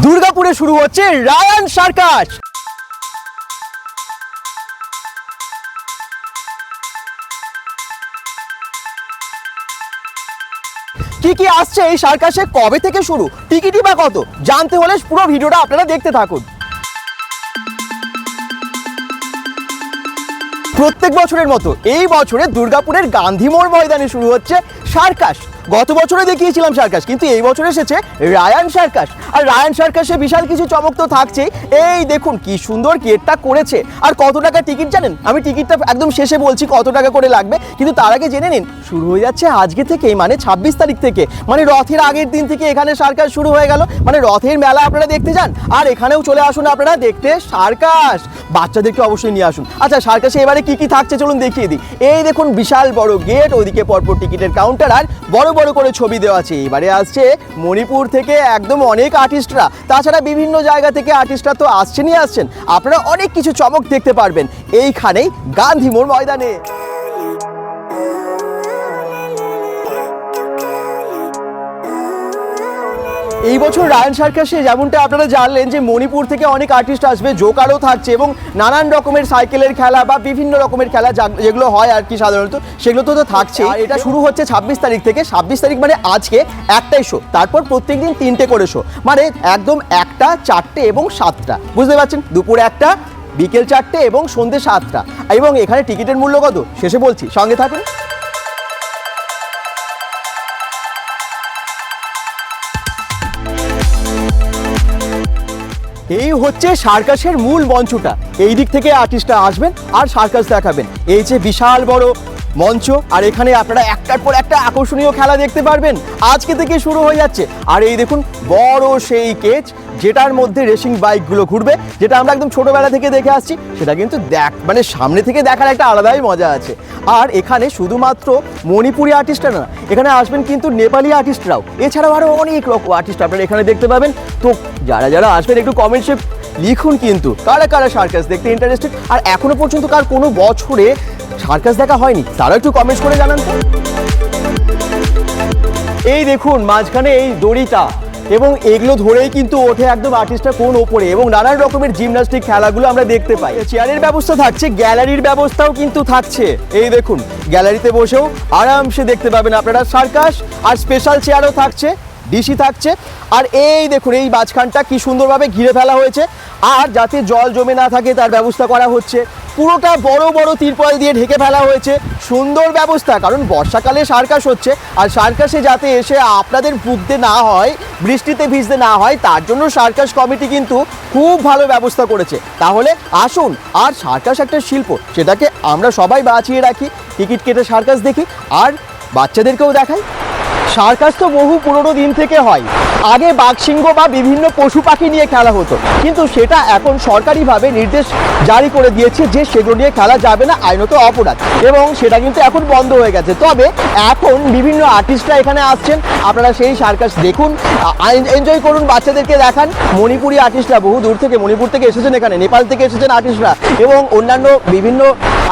দুর্গাপুরে শুরু হচ্ছে রায়ান সার্কাস। কি কি আসছে এই সার্কাসে? কবে থেকে শুরু? টিকিটই বা কত? জানতে হলে পুরো ভিডিওটা আপনারা দেখতে থাকুন। প্রত্যেক বছরের মতো এই বছরে দুর্গাপুরের গান্ধী মোড় ময়দানে শুরু হচ্ছে সার্কাস। গত বছরে দেখিয়েছিলাম সার্কাস, কিন্তু এই বছর এসেছে রায়ান সার্কাস। আর রায়ান সার্কাসে বিশাল কিছু চমক তো থাকছে এই দেখুন কি সুন্দর গেটটা করেছে। আর কত টাকা টিকিট জানেন? আমি টিকিটটা একদম শেষে বলছি কত টাকা করে লাগবে, কিন্তু তার আগে জেনে নিন, শুরু হয়ে যাচ্ছে আজকে থেকে মানে ছাব্বিশ তারিখ থেকে। মানে রথের আগের দিন থেকে এখানে সার্কাস শুরু হয়ে গেল। মানে রথের মেলা আপনারা দেখতে যান। আর এখানেও চলে আসুন আপনারা দেখতে সার্কাস। বাচ্চাদেরকে অবশ্যই নিয়ে আসুন। আচ্ছা সার্কাসে এবারে কি কি থাকছে চলুন দেখিয়ে দিই। এই দেখুন বিশাল বড় গেট, ওইদিকে পরপর টিকিটের কাউন্টার আর বড় বড় করে ছবি দেওয়া আছে। এবারে আসছে মণিপুর থেকে একদম অনেক আর্টিস্টরা তাছাড়া বিভিন্ন জায়গা থেকে আর্টিস্টরা তো আসছেনই আসছেন। আপনারা অনেক কিছু চমক দেখতে পারবেন। এইখানেই গান্ধী মোড় ময়দানে। এই বছর রায়ন সার্কাসে যেমনটা আপনারা জানলেন যে মণিপুর থেকে অনেক আর্টিস্ট আসবে জোকারও থাকছে এবং নানান রকমের সাইকেলের খেলা বা বিভিন্ন রকমের খেলা যেগুলো হয় আর কি সাধারণত সেগুলো তো তো থাকছে আর এটা শুরু হচ্ছে ছাব্বিশ তারিখ থেকে। ছাব্বিশ তারিখ মানে আজকে একটাই শো তারপর প্রত্যেকদিন তিনটে করে শো মানে একদম একটা চারটে এবং সাতটা। বুঝতে পারছেন? দুপুর একটা বিকেল চারটে এবং সন্ধ্যে সাতটা। এবং এখানে টিকিটের মূল্য কত? শেষে বলছি সঙ্গে থাকুন। এই হচ্ছে সার্কাসের মূল মঞ্চটা। এই দিক থেকে আর্টিস্টরা আসবেন আর সার্কাস দেখাবেন। এই যে বিশাল বড় মঞ্চ, আর এখানে আপনারা একটার পর একটা আকর্ষণীয় খেলা দেখতে পারবেন। আজকে থেকে শুরু হয়ে যাচ্ছে। আর এই দেখুন, বড় সেই কেচ, যেটার মধ্যে রেসিং বাইকগুলো ঘুরবে, যেটা আমরা একদম ছোটবেলা থেকে দেখে আসছি। সেটা কিন্তু দেখ মানে সামনে থেকে দেখার একটা আলাদাই মজা আছে। আর এখানে শুধুমাত্র মণিপুরি আর্টিস্টরা না, এখানে আসবেন কিন্তু নেপালি আর্টিস্টরাও এছাড়াও আরও অনেক রকম আর্টিস্ট আপনারা এখানে দেখতে পাবেন। তো যারা যারা আসবেন, একটু কমেন্টসে লিখুন কিন্তু, কারা কারা সার্কাস দেখতে ইন্টারেস্টেড আর এখনও পর্যন্ত কার কোনো বছরে সার্কাস দেখা হয়নি তারা একটু কমেন্টস করে জানান এই দেখুন, মাঝখানে এই দড়িটা, এবং এগুলো ধরেই কিন্তু ওঠে একদম আর্টিস্টটা কোন ওপরে, এবং নানান রকমের জিমনাস্টিক খেলাগুলো আমরা দেখতে পাই। চেয়ারের ব্যবস্থা থাকছে গ্যালারির ব্যবস্থাও কিন্তু থাকছে। এই দেখুন গ্যালারিতে বসেও আরামসে দেখতে পাবেন আপনারা সার্কাস, আর স্পেশাল চেয়ারও থাকছে। ডিসি থাকছে। আর এই দেখুন, এই মাঝখানটা কি সুন্দরভাবে ঘিরে ফেলা হয়েছে। আর যাতে জল জমে না থাকে, তার ব্যবস্থা করা হচ্ছে। পুরোটা বড় বড় তিরপল দিয়ে ঢেকে ফেলা হয়েছে। সুন্দর ব্যবস্থা, কারণ বর্ষাকালে সার্কাস হচ্ছে। আর সার্কাসে যাতে এসে আপনাদের ভুগতে না হয়, বৃষ্টিতে ভিজতে না হয়, তার জন্য সার্কাস কমিটি কিন্তু খুব ভালো ব্যবস্থা করেছে। তাহলে আসুন, আর সার্কাস একটা শিল্প, সেটাকে আমরা সবাই বাঁচিয়ে রাখি। টিকিট কেটে সার্কাস দেখি, আর বাচ্চাদেরকেও দেখাই। সার্কাস তো বহু পুরনো দিন থেকে হয়। আগে বাঘসিংহ বা বিভিন্ন পশু পাখি নিয়ে খেলা হতো। কিন্তু সেটা এখন সরকারিভাবে নির্দেশ জারি করে দিয়েছে যে সেগুলো নিয়ে খেলা যাবে না, আইনত অপরাধ। এবং সেটা কিন্তু এখন বন্ধ হয়ে গেছে। তবে এখন বিভিন্ন আর্টিস্টরা এখানে আসছেন। আপনারা সেই সার্কাস দেখুন। এনজয় করুন, বাচ্চাদেরকে দেখান। মণিপুরি আর্টিস্টরা বহু দূর থেকে, মণিপুর থেকে এসেছেন এখানে, নেপাল থেকে এসেছেন আর্টিস্টরা। এবং অন্যান্য বিভিন্ন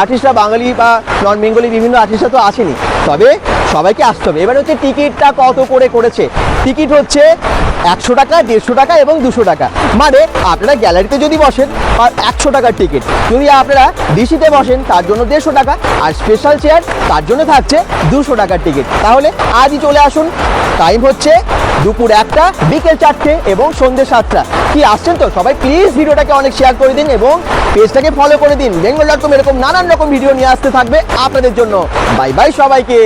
আর্টিস্টরা, বাঙালি বা নন বেঙ্গলি বিভিন্ন আর্টিস্টরা তো আসেনি। তবে সবাইকে আসতে হবে। এবার হচ্ছে টিকিটটা কত করে করেছে? টিকিট হচ্ছে একশো টাকা, দেড়শো টাকা এবং দুশো টাকা। মানে আপনারা গ্যালারিতে যদি বসেন একশো টাকার টিকিট যদি আপনারা ডিসিতে বসেন, তার জন্য দেড়শো টাকা, আর স্পেশাল চেয়ার তার জন্য থাকছে দুশো টাকার টিকিট তাহলে আজই চলে আসুন। টাইম হচ্ছে দুপুর একটা, বিকেল চারটে এবং সন্ধ্যে সাতটা। কি, আসছেন তো? সবাই প্লিজ ভিডিওটাকে অনেক শেয়ার করে দিন এবং পেজটাকে ফলো করে দিন। বেঙ্গল ডট কম এরকম নানান রকম ভিডিও নিয়ে আসতে থাকবে আপনাদের জন্য। বাই বাই সবাইকে।